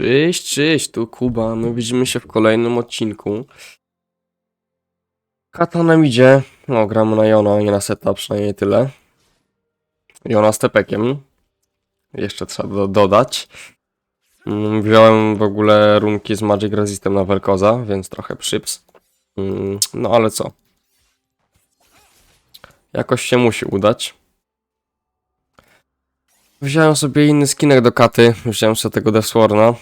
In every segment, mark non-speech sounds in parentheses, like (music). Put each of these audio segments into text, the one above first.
Cześć, cześć, tu Kuba. My widzimy się w kolejnym odcinku. Kata nam idzie. No, gramy na Jona, nie na seta, przynajmniej tyle. Jona z tepekiem. Jeszcze trzeba do dodać. Mm, Wziąłem w ogóle runki z Magic Resistem na Velkoza, więc trochę przyps. Mm, No ale co? Jakoś się musi udać. Wziąłem sobie inny skinek do katy. Wziąłem sobie tego Deathsworna.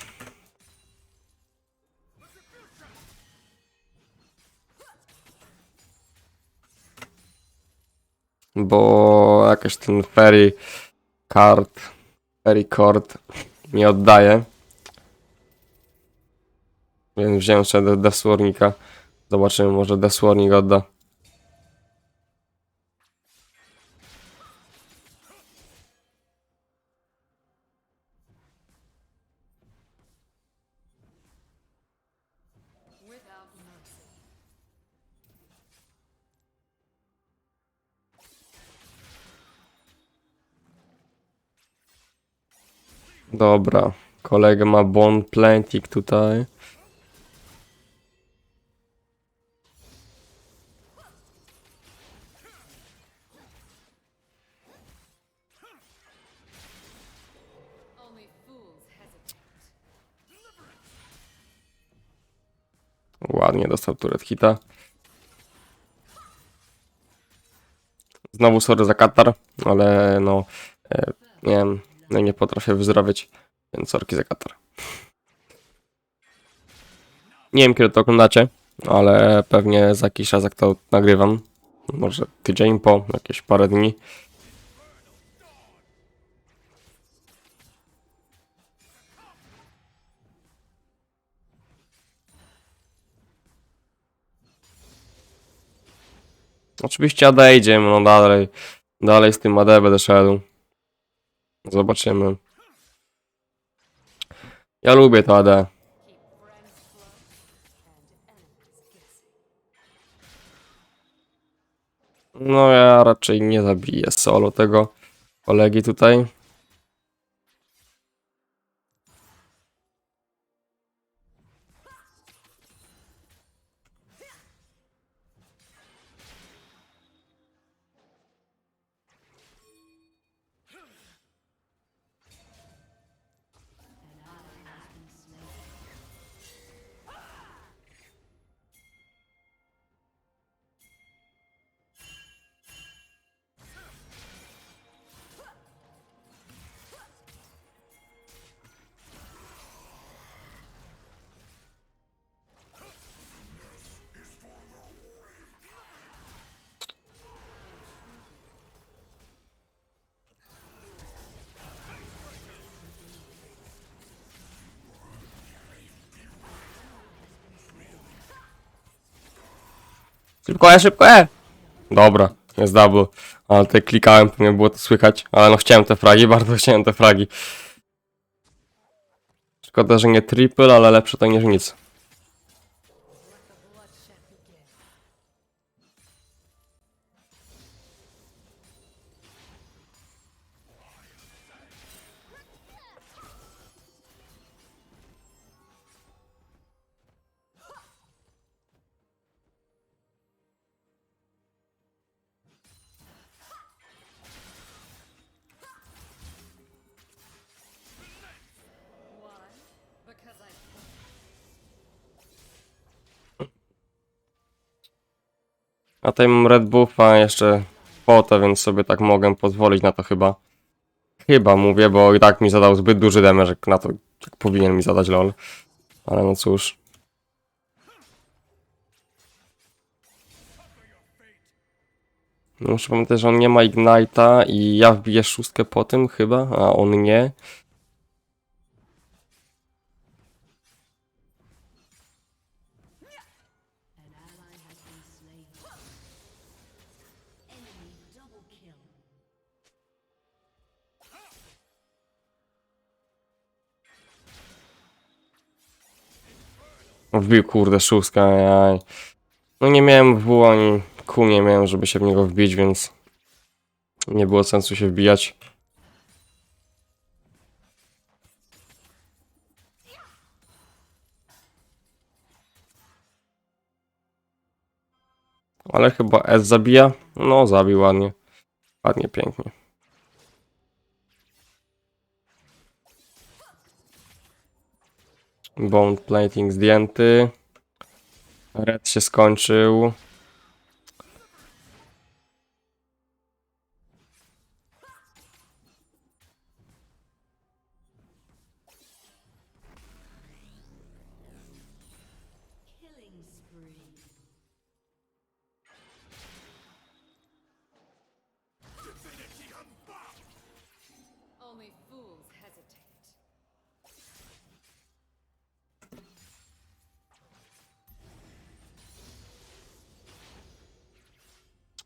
Bo jakiś ten Fairy Card, Fairy Cord nie oddaje. Więc wziąłem sobie Deathswornika. Zobaczymy, może Deathswornik odda. Dobra, kolega ma Bon Plantik tutaj. Ładnie dostał turret hita. Znowu sorry za Katar, ale no e, nie wiem, no nie potrafię wyzdrowieć, więc sorki za Katar. Nie wiem kiedy to oglądacie, ale pewnie za jakiś czas jak to nagrywam. Może tydzień po, jakieś parę dni. Oczywiście AD idziemy, no dalej. Dalej z tym AD będę szedł. Zobaczymy. Ja lubię to AD. No ja raczej nie zabiję solo tego kolegi tutaj. Szybko, e, szybko, e! Dobra, jest double. Ale tutaj klikałem, nie było to słychać. Ale no chciałem te fragi, (laughs) bardzo chciałem te fragi. Szkoda, że nie triple, ale lepsze to niż nic. A tutaj mam Red Buffa jeszcze potę, więc sobie tak mogę pozwolić na to chyba. Chyba mówię, bo i tak mi zadał zbyt duży jak na to, jak powinien mi zadać lol. Ale no cóż. No muszę pamiętać, że on nie ma Ignite'a i ja wbiję szóstkę po tym chyba, a on nie. Wbił kurde szóstka, jaj. No nie miałem w ani kół nie miałem, żeby się w niego wbić, więc nie było sensu się wbijać. Ale chyba S zabija. No, zabił ładnie. Ładnie, pięknie. Bone plating zdjęty. Red się skończył.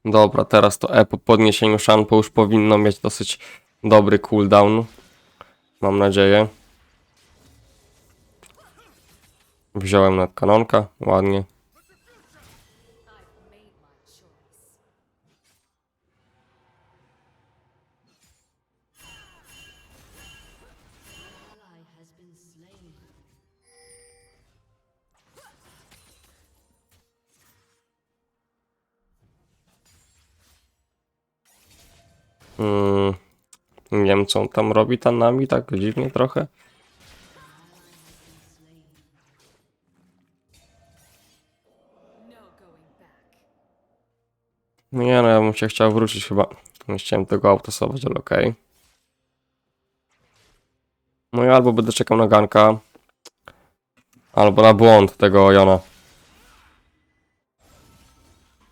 Dobra, teraz to E po podniesieniu szampu już powinno mieć dosyć dobry cooldown. Mam nadzieję. Wziąłem nad kanonka, ładnie. Mm, nie wiem co on tam robi tam nami, tak dziwnie trochę. Nie no, ja bym się chciał wrócić chyba. Nie chciałem tego autosować, ale okej. No i albo będę czekał na ganka, albo na błąd tego Jona.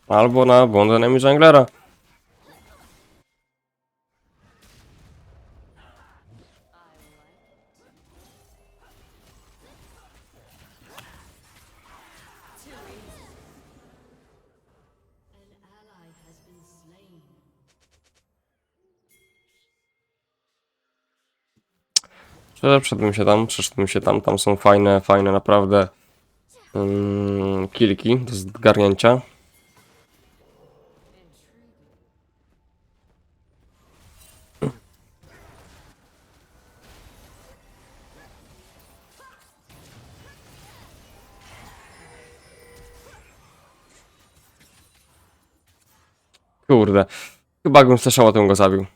Albo na błąd enemy junglera. Przeszedłbym się tam, przeszedłbym się tam, tam są fajne, fajne naprawdę mm, kilki do zgarnięcia. Kurde, chyba bym słyszał, tym go zabił.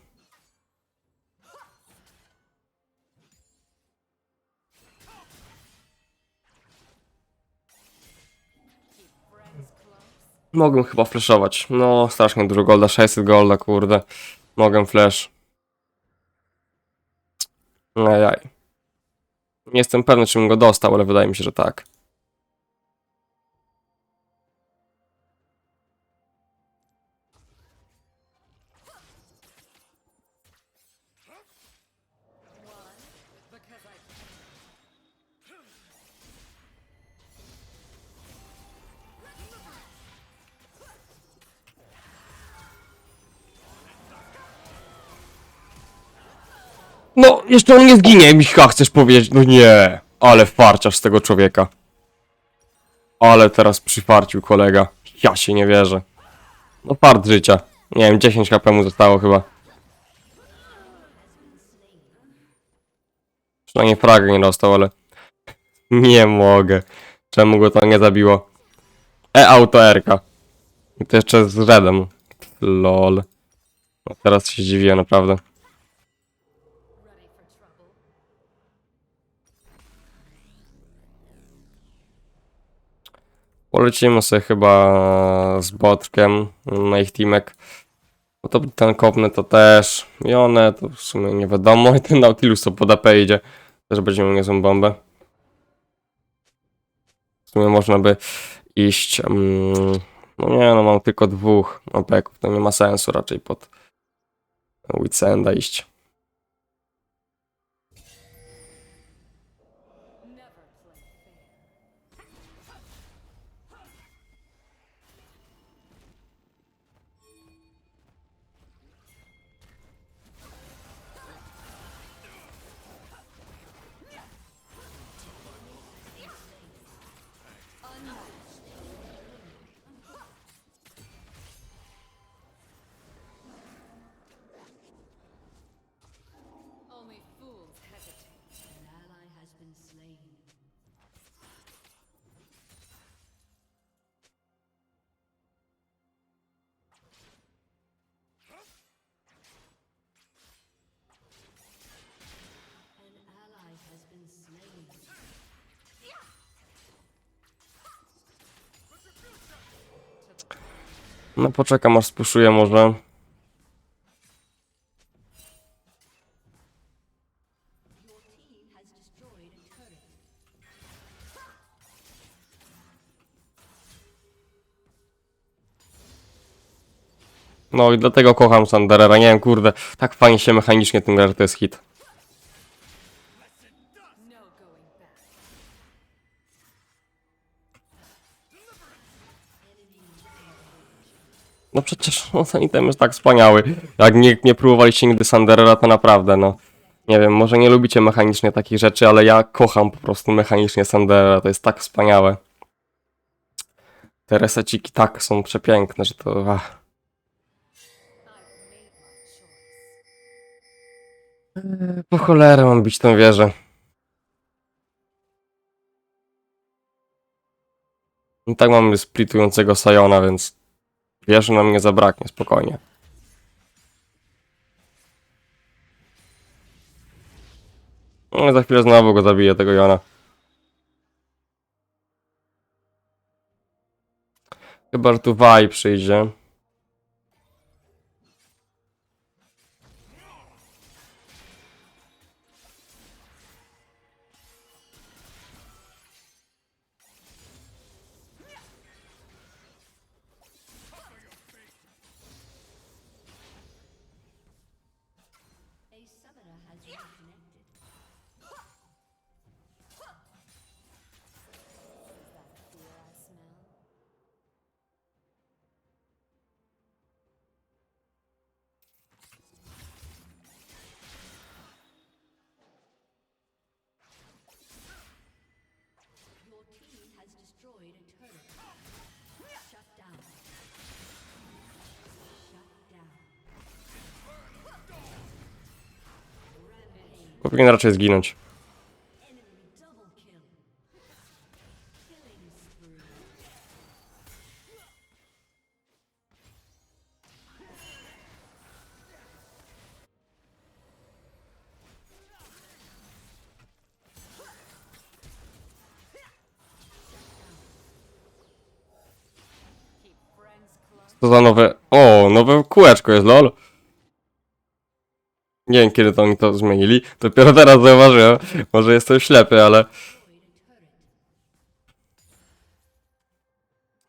Mogłem chyba flashować. No, strasznie dużo golda, 600 golda, kurde. Mogę flash. Ajaj. Nie jestem pewny, czy bym go dostał, ale wydaje mi się, że tak. No, jeszcze on nie zginie, Micha, chcesz powiedzieć? No nie. Ale wparciarz z tego człowieka. Ale teraz przyfarcił kolega. Ja się nie wierzę. No fart życia. Nie wiem, 10 HP mu zostało chyba. Przynajmniej fraga nie dostał, ale... Nie mogę. Czemu go to nie zabiło? E, auto Rka. I to jeszcze z Redem. Lol. No teraz się dziwię naprawdę. Polecimy sobie chyba z Botkiem na ich teamek. Bo to ten kopny to też. I one to w sumie nie wiadomo. I ten Nautilus to pod AP idzie. Też będzie miał niezłą bombę. W sumie można by iść. Mm, no nie, no mam tylko dwóch opeków. To nie ma sensu raczej pod Witsenda iść. No poczekam aż spuszuję może. No i dlatego kocham Sanderera. Nie wiem, kurde, tak fajnie się mechanicznie tym gra, że to jest hit. No przecież (laughs) ten item jest tak wspaniały. Jak nie, nie próbowaliście nigdy Sanderera, to naprawdę, no. Nie wiem, może nie lubicie mechanicznie takich rzeczy, ale ja kocham po prostu mechanicznie Sanderera. To jest tak wspaniałe. Te reseciki tak są przepiękne, że to... Ach. Choice. Po cholerę mam bić tą wieżę. I tak mamy splitującego Sajona, więc wieży nam nie zabraknie, spokojnie. No za chwilę znowu go zabiję, tego Jona. Chyba, że tu Waj przyjdzie. Your team has destroyed a turret. Powinien raczej zginąć. Co za nowe... O, nowe kółeczko jest, lol. Nie wiem, kiedy to oni to zmienili. Dopiero teraz zauważyłem. Może jestem ślepy, ale...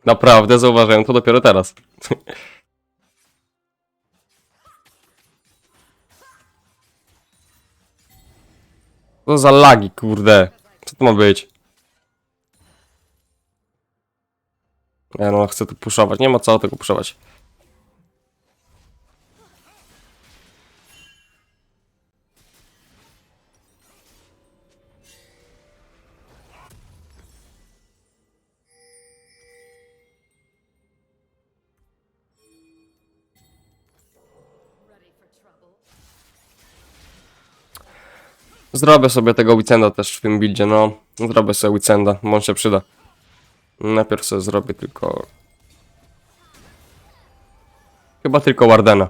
Naprawdę zauważyłem to dopiero teraz. Co za lagi, kurde. Co to ma być? Nie no, chcę tu puszować. Nie ma co tego puszować. Zrobię sobie tego Wicenda też w tym buildzie, no. Zrobię sobie Wicenda, bo on się przyda. Najpierw sobie zrobię tylko... Chyba tylko Wardena.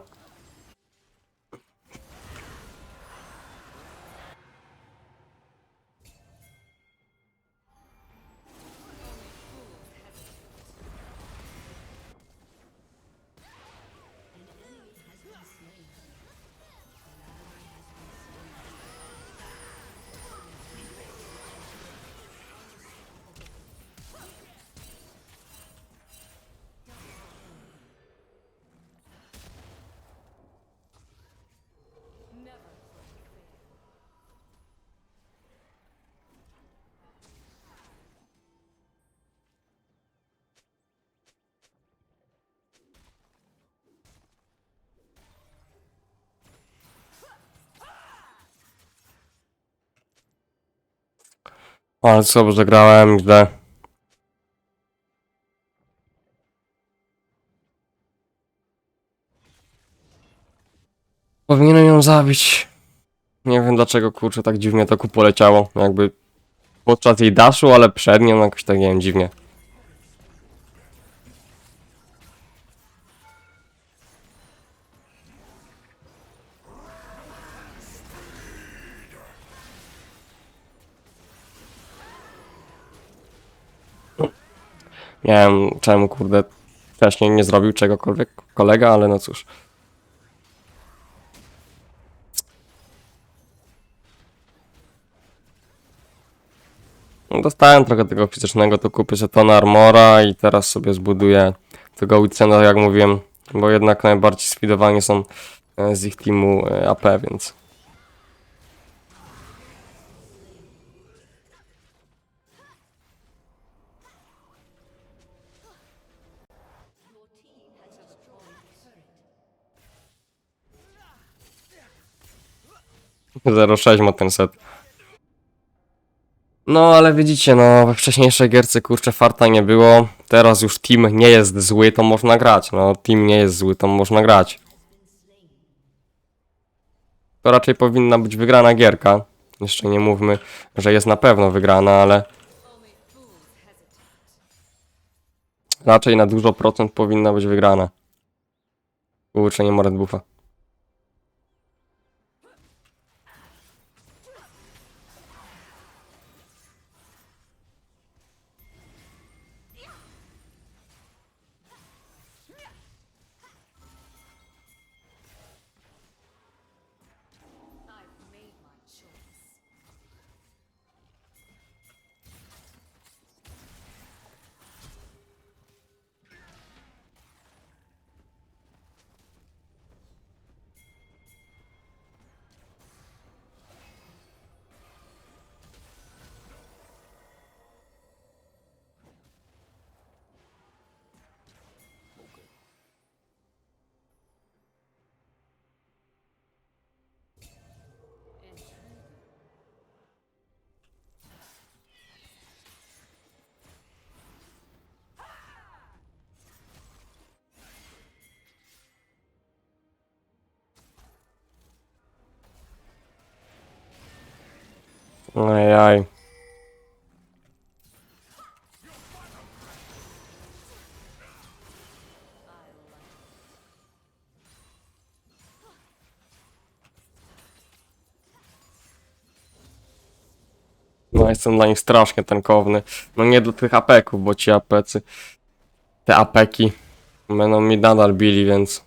Ale co, zagrałem źle. Powinienem ją zabić. Nie wiem dlaczego, kurczę, tak dziwnie to ku poleciało. Jakby podczas jej daszu, ale przed nią jakoś tak, nie wiem, dziwnie. Wiem czemu, kurde, wcześniej nie zrobił czegokolwiek kolega, ale no cóż. No, Dostałem trochę tego fizycznego, to kupię ton armora i teraz sobie zbuduję tego Witsena, jak mówiłem, bo jednak najbardziej speedowani są e, z ich teamu e, AP, więc... 0,6 ma ten set. No, ale widzicie, no, we wcześniejszej gierce, kurczę, farta nie było. Teraz już team nie jest zły, to można grać. No, team nie jest zły, to można grać. To raczej powinna być wygrana gierka. Jeszcze nie mówmy, że jest na pewno wygrana, ale raczej na dużo procent powinna być wygrana. Kurczę, nie ma Ajaj. No jestem dla nich strasznie tankowny. No nie dla tych apeków, bo ci apecy, te apeki będą mi nadal bili, więc...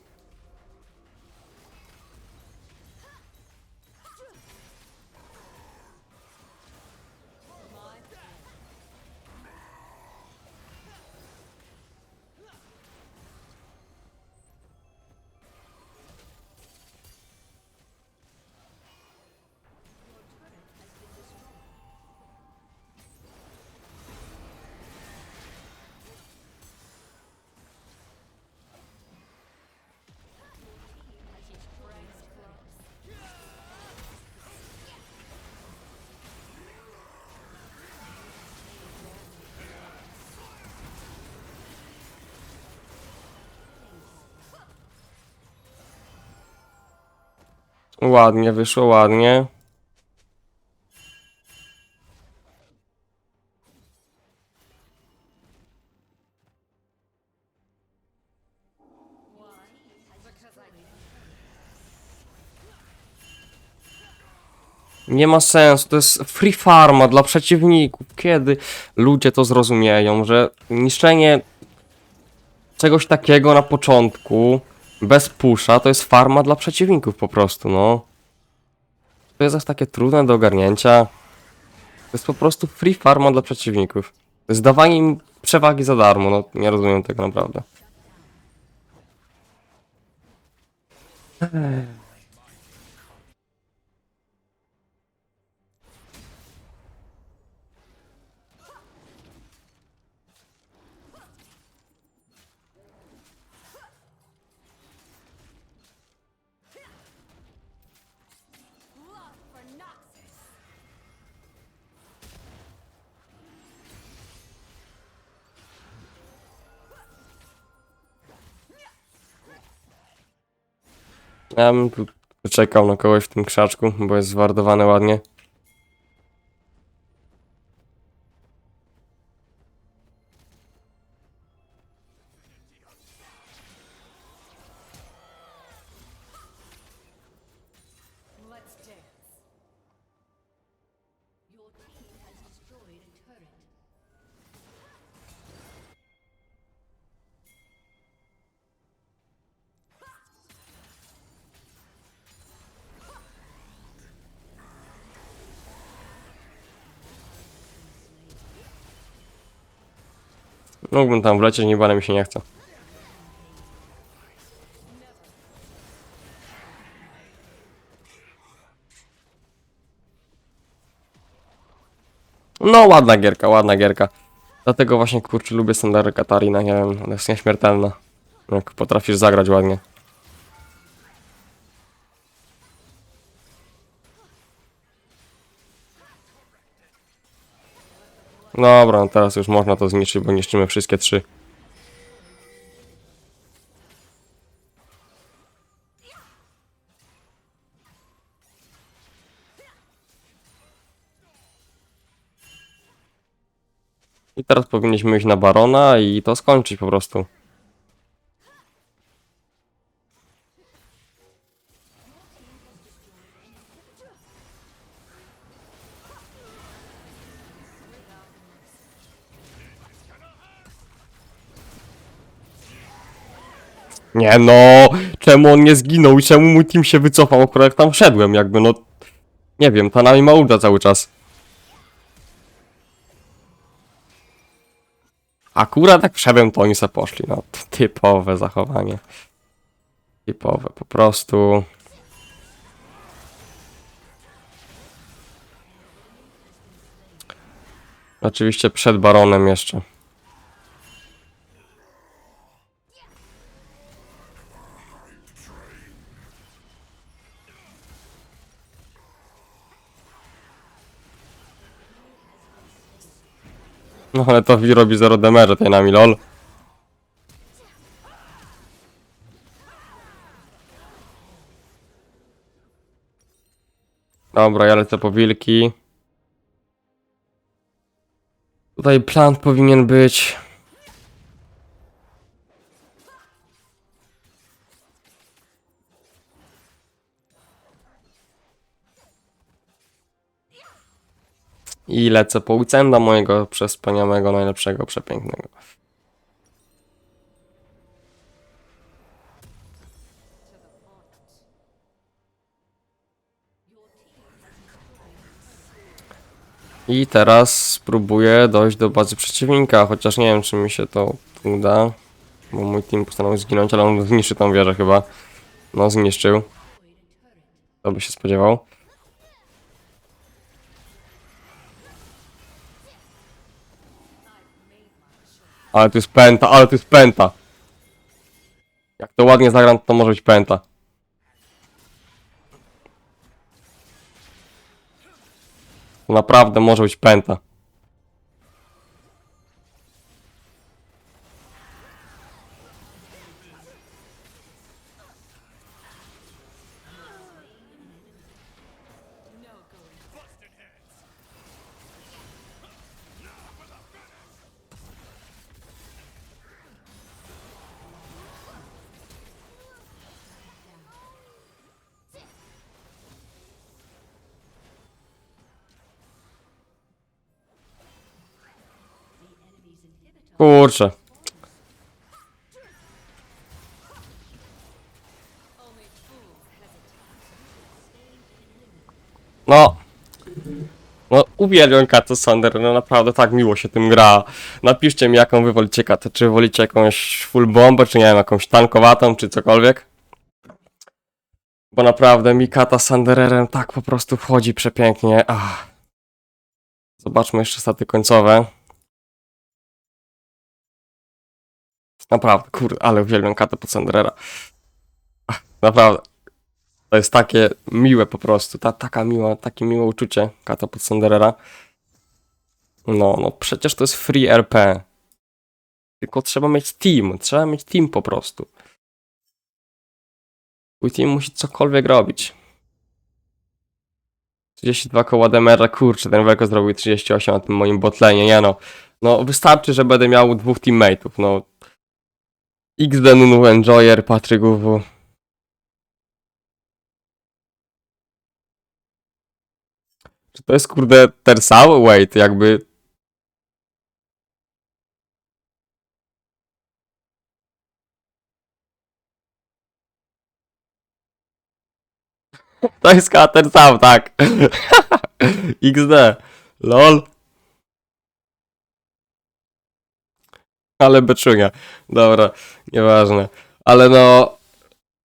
Ładnie, wyszło ładnie. Nie ma sensu, to jest free farma dla przeciwników. Kiedy ludzie to zrozumieją, że niszczenie czegoś takiego na początku, bez pusza, to jest farma dla przeciwników po prostu, no. To jest aż takie trudne do ogarnięcia. To jest po prostu free farma dla przeciwników. To jest dawanie im przewagi za darmo, no nie rozumiem tego naprawdę. Ja bym tu czekał na kogoś w tym krzaczku, bo jest zwardowane ładnie. Mógłbym tam wlecieć, nie mi się nie chce. No, ładna gierka, ładna gierka. Dlatego właśnie, kurczę, lubię standardy Katarina, nie wiem, ona jest nieśmiertelna. Jak potrafisz zagrać ładnie. Dobra, no teraz już można to zniszczyć, bo niszczymy wszystkie trzy. I teraz powinniśmy iść na Barona i to skończyć po prostu. Nie no, czemu on nie zginął i czemu mój team się wycofał, akurat jak tam wszedłem, jakby no... Nie wiem, ta nami ma ulta cały czas. Akurat jak wszedłem, to oni se poszli, no typowe zachowanie. Typowe, po prostu... Oczywiście przed baronem jeszcze. No ale to Wi robi 0 damage tej nami, lol. Dobra, ja lecę po wilki. Tutaj plant powinien być. I lecę po Wicenda mojego przespaniałego, najlepszego, przepięknego. I teraz spróbuję dojść do bazy przeciwnika, chociaż nie wiem, czy mi się to uda. Bo mój team postanowił zginąć, ale on zniszczy tą wieżę chyba. No, zniszczył. To by się spodziewał. Ale to jest pęta, ale to jest pęta. Jak to ładnie zagram, to może być pęta. To naprawdę może być pęta. Kurczę. No. No, uwielbiam Kato Sander, no naprawdę tak miło się tym gra. Napiszcie mi jaką wy wolicie katę, czy wolicie jakąś full bombę, czy nie wiem, jakąś tankowatą, czy cokolwiek. Bo naprawdę mi Kata Sandererem tak po prostu wchodzi przepięknie. Ach. Zobaczmy jeszcze staty końcowe. Naprawdę, kurde, ale uwielbiam katę pod Sanderera. Ach, Naprawdę. To jest takie miłe po prostu, ta, taka miła, takie miłe uczucie kata pod Sanderera. No, no przecież to jest free RP. Tylko trzeba mieć team, trzeba mieć team po prostu. Twój team musi cokolwiek robić. 32 koła demera, kurczę, ten Welko zrobił 38 na tym moim botlenie, nie no. No, wystarczy, że będę miał dwóch teammateów, no. XD Nunu Enjoyer, Patryk UW. Czy to jest kurde Tersał? Wait, jakby... To jest Tersał, tak. (laughs) XD. LOL. Ale beczunia. Dobra, nieważne. Ale no,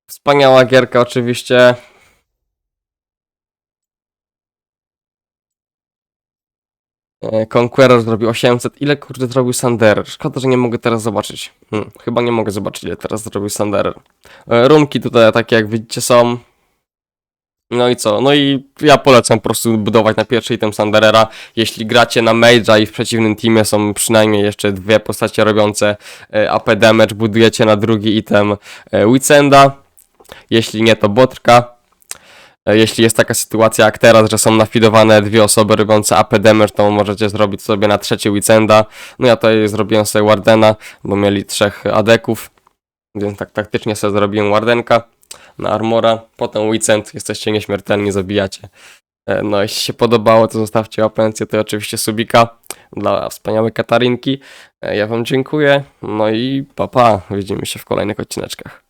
wspaniała gierka oczywiście. E, Conqueror zrobił 800. Ile kurde zrobił Sanderer? Szkoda, że nie mogę teraz zobaczyć. Hmm, chyba nie mogę zobaczyć, ile teraz zrobił Sanderer. E, Runki tutaj takie jak widzicie są. No i co? No i ja polecam po prostu budować na pierwszy item Sanderera. Jeśli gracie na Mage'a i w przeciwnym teamie są przynajmniej jeszcze dwie postacie robiące e, AP damage, budujecie na drugi item e, Witsenda. Jeśli nie, to Botrka. E, Jeśli jest taka sytuacja jak teraz, że są nafidowane dwie osoby robiące AP damage, to możecie zrobić sobie na trzecie Witsenda. No ja tutaj zrobiłem sobie Wardena, bo mieli trzech adeków, więc tak taktycznie sobie zrobiłem Wardenka na Armora, potem Witsend, jesteście nieśmiertelni, zabijacie. E, No jeśli się podobało, to zostawcie apencję, to oczywiście subika dla wspaniałej Katarinki. E, Ja wam dziękuję, no i papa, pa. widzimy się w kolejnych odcineczkach.